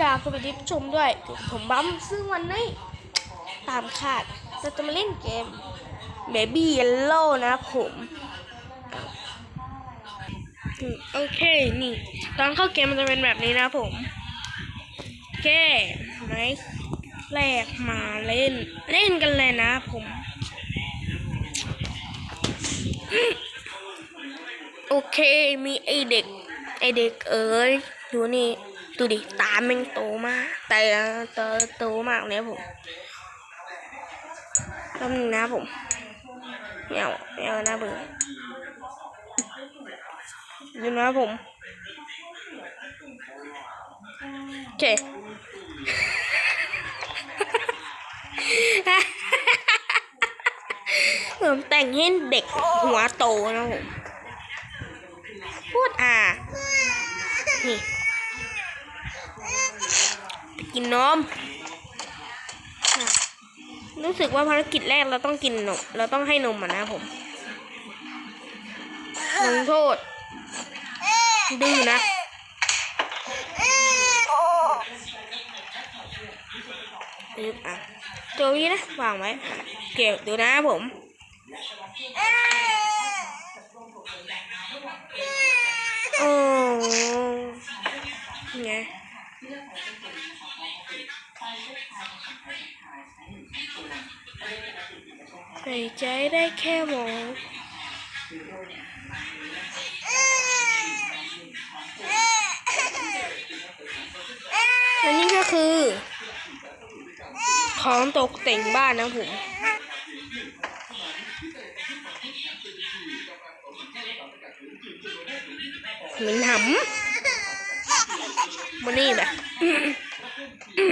กราบสวัสดีผู้ชมด้วยผมบัมซึ่งวันนี้ตามคาดเราจะมาเล่นเกม Baby Yellow นะผมโอเค นี่ ตอนเข้าเกมมันจะเป็นแบบนี้นะผมโอเคไหนแรกมาเล่น เล่นกันเลยนะผม โอเค มีไอเด็ก ไอเด็กเอ๋ยดูนี่ ดูดิ ตาแม่งโตมาก แต่โตโตมากเลยผมแป๊บนึงนะผมไม่เอาไม่เอานะเบื่อดูนะผมโอเคผมแต่งให้เด็กหัวโตนะผมพูดอะนี่ กินนมน่ะรู้สึกว่าภารกิจแรกเราต้องกินนม เราต้องให้นมอะนะผมลงโทษ ดื้อนะอึบอะโจวี่นะ วางไว้ เก็บดูนะผมโอ้ไง ใส่ใจได้แค่มองและนี่ก็คือ ของตกแต่งบ้านนะผมเหมือนหำมันนี่แหละอือหือ ก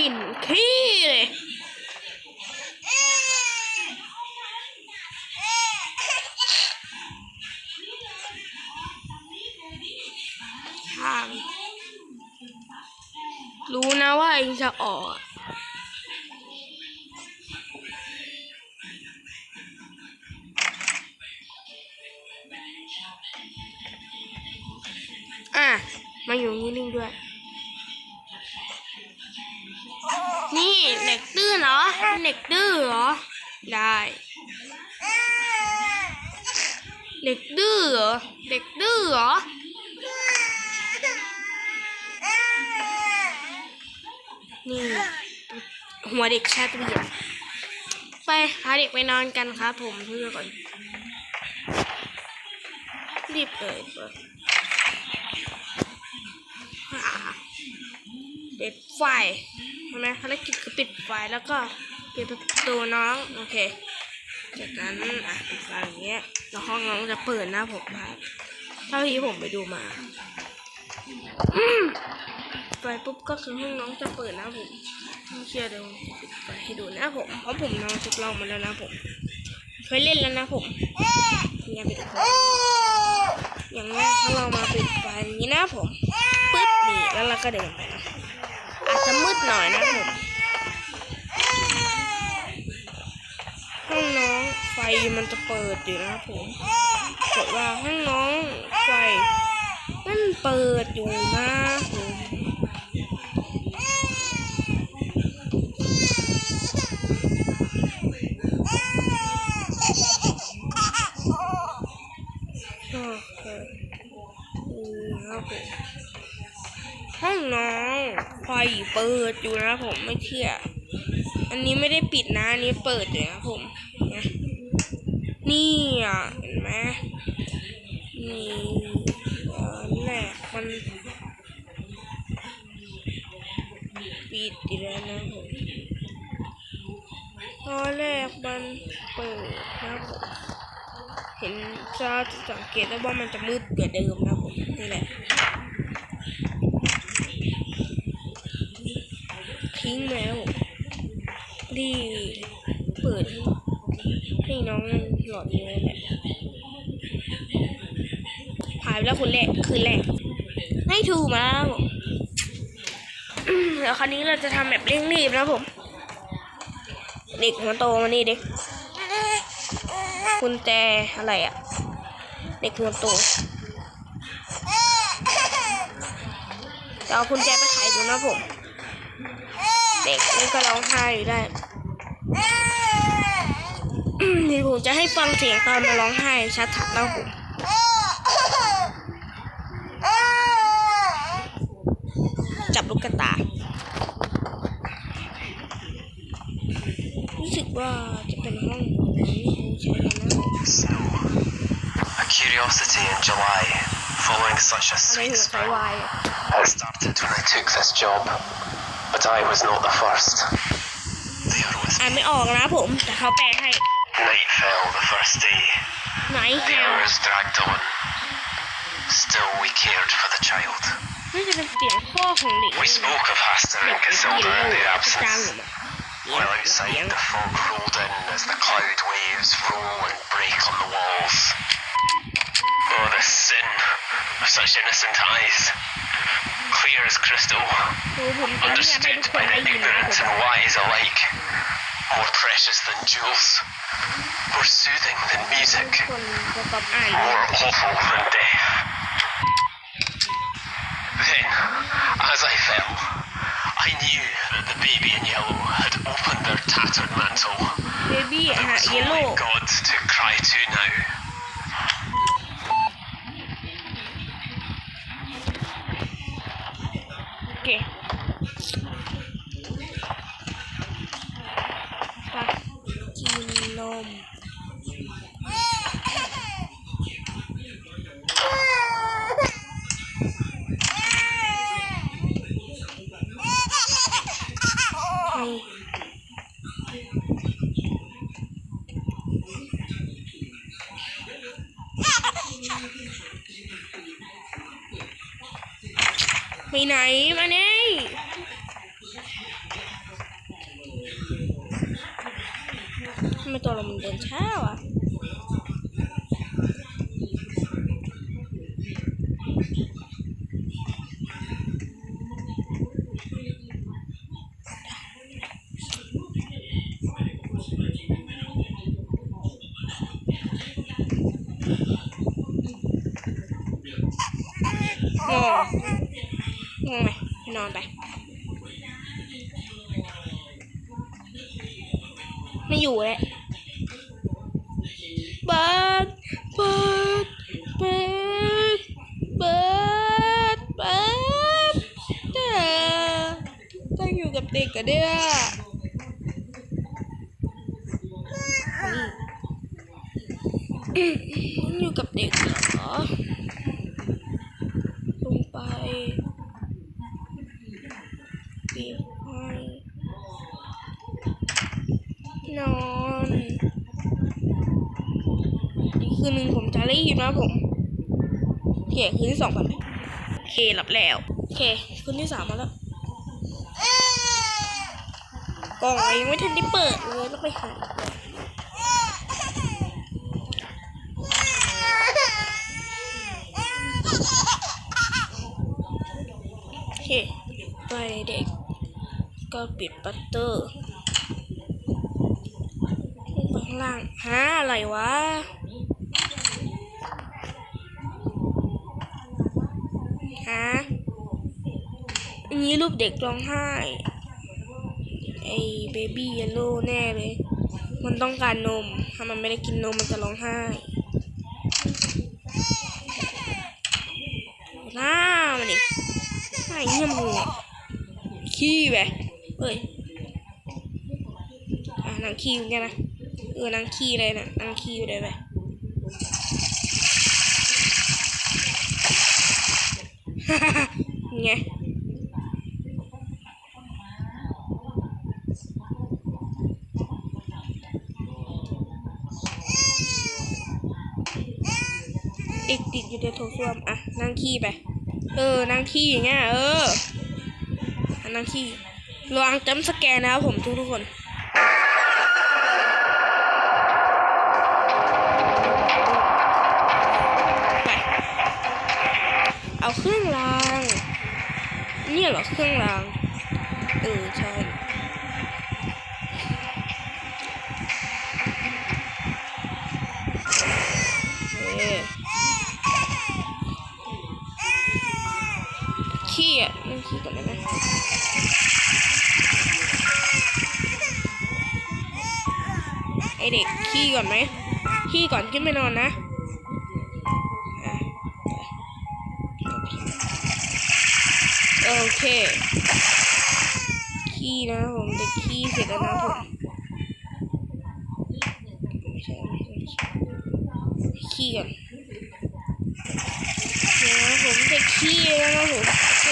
ลิ่นขี้เลยทารู้นะว่าเองจะออก มาอยู่นี่นิ่งด้วย นี่เด็กดื้อเหรอเด็กดื้อเหรอ ได้เด็กดื้อเหรอ เด็กดื้อเหรอ นี่ หัวเด็กชาติเบียไปพาเด็กไปนอนกันครับผมเพื่อก่อน รีบเลยเปิดอ่า ปิดไฟใช่ไหมภารกิจคือปิดไฟแล้วก็ปิดประตูน้องโอเค จากนั้นอะปิดไฟอย่างเงี้ยแล้วห้องน้องจะเปิดนะผมครับเท่าที่ผมไปดูมาไฟปุ๊บก็คือห้องน้องจะเปิดนะผมเชื่อเดี๋ยวปิดไฟให้ดูนะผมเพราะผมลองทดลองมาแล้วนะผมเคยเล่นแล้วนะผมอย่าไปดูครับอย่างแรกถ้าเรามาปิดไฟอย่างนี้นะผมปึ๊บนี่แล้วเราก็เดินไปนะ อาจจะมืดหน่อยนะผมห้องน้องไฟมันจะเปิดอยู่นะผมกดว่าห้องน้องไฟมันเปิดอยู่นะผมก็คือนี่ครับผมห้องน้อง ไฟเปิดอยู่นะผมไม่เชื่อ อันนี้ไม่ได้ปิดนะอันนี้เปิดอยู่นะผมนะนี่อะเห็นไหมนี่ตอนแรกมันปิดอยู่แล้วนะผมตอนแรกมันเปิดนะผมเห็นจะสังเกตได้ว่ามันจะมืดกว่าเดิมนะผมนี่แหละ ทิ้งแล้วดีเปิดให้น้องหลอดนี้แหละหายไปแล้วคนแรกคืนแรกให้ถูกมาแล้วผมแล้วคราวนี้เราจะทำแบบเร่งรีบนะผม เด็กหัวโตมานี่ดิคุณแจอะไรอะเด็กหัวโตจะเอาคุณแจไปขายดูนะผม เด็กนี่ก็ร้องไห้อยู่ได้เดี๋ยวผมจะให้ฟังเสียงตอนมาร้องไห้ชัดๆนะผมจับลูกกระตา รู้สึกว่าจะเป็นห้องของใช้แล้วนะ Snow. A curiosity in July, following such a อะไร sweet หัวใจ spell. วายอะ It started when I took this job, but I was not the first. They are with อ่านไม่ออกนะผม แต่เขาแปลให้ Night fell the first day. ไหนแฮ The ว hours dragged on. Still, we cared for the child. น่าจะเป็นเสียงพ่อของเด็ก We spoke of Hasta เด็ก and ไปกิน Casilda ลู in ก their กระจาง absence. อยู่มั้ง While เสีย outside, ง the fog rolled in as the cloud waves roll and break on the walls. Oh, the sin of such innocent eyes. Clear as crystal, โอ้ผมจะไม่อยากให้ทุก understood คน by ได้ the ยินนะผ ignorant ม and wise alike. More precious than jewels, more soothing than music, คนจะตอบอ่าน more awful than death. Then, as I fell, I knew that the baby in yellow had opened their tattered mantle. เบบี้ There ฮะ was เยลโล่ only God to cry to now. โอเคไปกินนม ให้ไปไหนมาเนี่ยทำ ไมตัวเรามันเดินช้าอะงงงงไหมนอนไป ไม่อยู่แล้ว ปิดเปิดเปิดเปิดเปิดเด้อต้องอยู่กับเด็กกันเด้อนี่ต้องอยู่กับเด็กเหรอ ลงไปปิดให้นอนอีก คืนหนึ่งผมจะรีบนะผมโอเคคืนที่สองแบบโอเคหลับแล้วโอเคคืนที่สามมาแล้วกล่องยังไม่ทันได้เปิดเลยต้องไปหาโอเคไปเด็กก็ปิดประตูลงไปข้างล่างหาอะไรวะ หาอันนี้รูปเด็กร้องไห้ ไอ้เบบี้เยลโล่แน่เลย มันต้องการนม ถ้ามันไม่ได้กินนมมันจะร้องไห้หน้ามันดิหน้าเงี้ยมัวขี้ไปเอ้ยอะนางขี้อยู่เนี่ยนะ เออนางขี้เลยนะนางขี้อยู่เลยไป ไงเด็กติดอยู่ในโถส้วมอะนั่งขี้ไป เออ นั่งขี้อย่างเงี้ยเออนั่งขี้ระวังจำสแกนนะครับผมทุกทุกคน หรอเครื่องรางเออใช่ขี้อะนั่งขี้ก่อนเลยนะไอเด็กขี้ก่อนไหมขี้ก่อนขึ้นไปนอนนะ โอเค ขี้นะผมเด็กขี้เสร็จแล้วนะผมขี้ก่อนโอเคนะผมเด็กขี้แล้วนะผมโอเค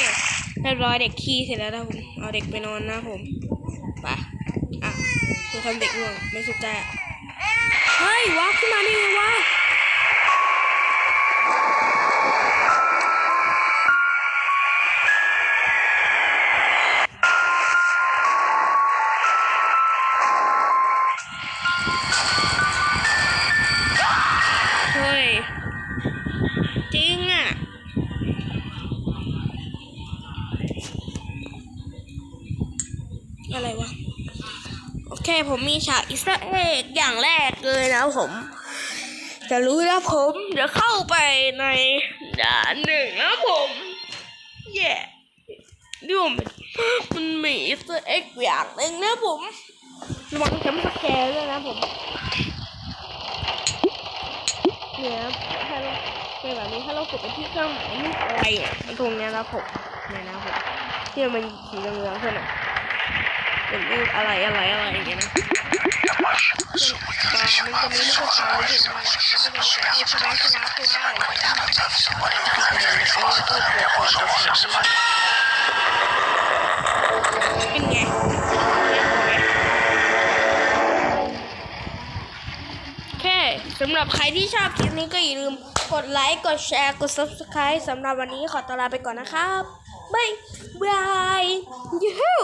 เรียบร้อยเด็กขี้เสร็จแล้วนะผมเอาเด็กไปนอนนะผมไปอะคือทำเด็กง่วงไม่สุดใจเฮ้ยว้าขึ้นมาได้ไงวะ จริงอะอะไรวะ โอเค ผมมีฉากอิสราเอลอย่างแรกเลยนะผม จะรู้แล้วผมจะเข้าไปในด่านหนึ่งแล้วผมแย่ดูมันมันมีอิสราเอลอย่างหนึ่งนะผมระวังจำสแกนด้วยนะผม เนี่ยถ้าเราเป็นแบบนี้ถ้าเรากดไปที่เครื่องหมายรูปอะไรอะตรงเนี้ยนะผมเนี่ยนะผมที่มันสีเหลืองๆขึ้นอะเป็นรูปอะไรอะไรอะไรอย่างเงี้ยนะปลามันจะมีลูกปลาเลยถูก สำหรับใครที่ชอบคลิปนี้ก็อย่าลืมกดไลค์ กดแชร์ กด subscribe สำหรับวันนี้ขอตัวลาไปก่อนนะครับ บ๊ายบายยูฮู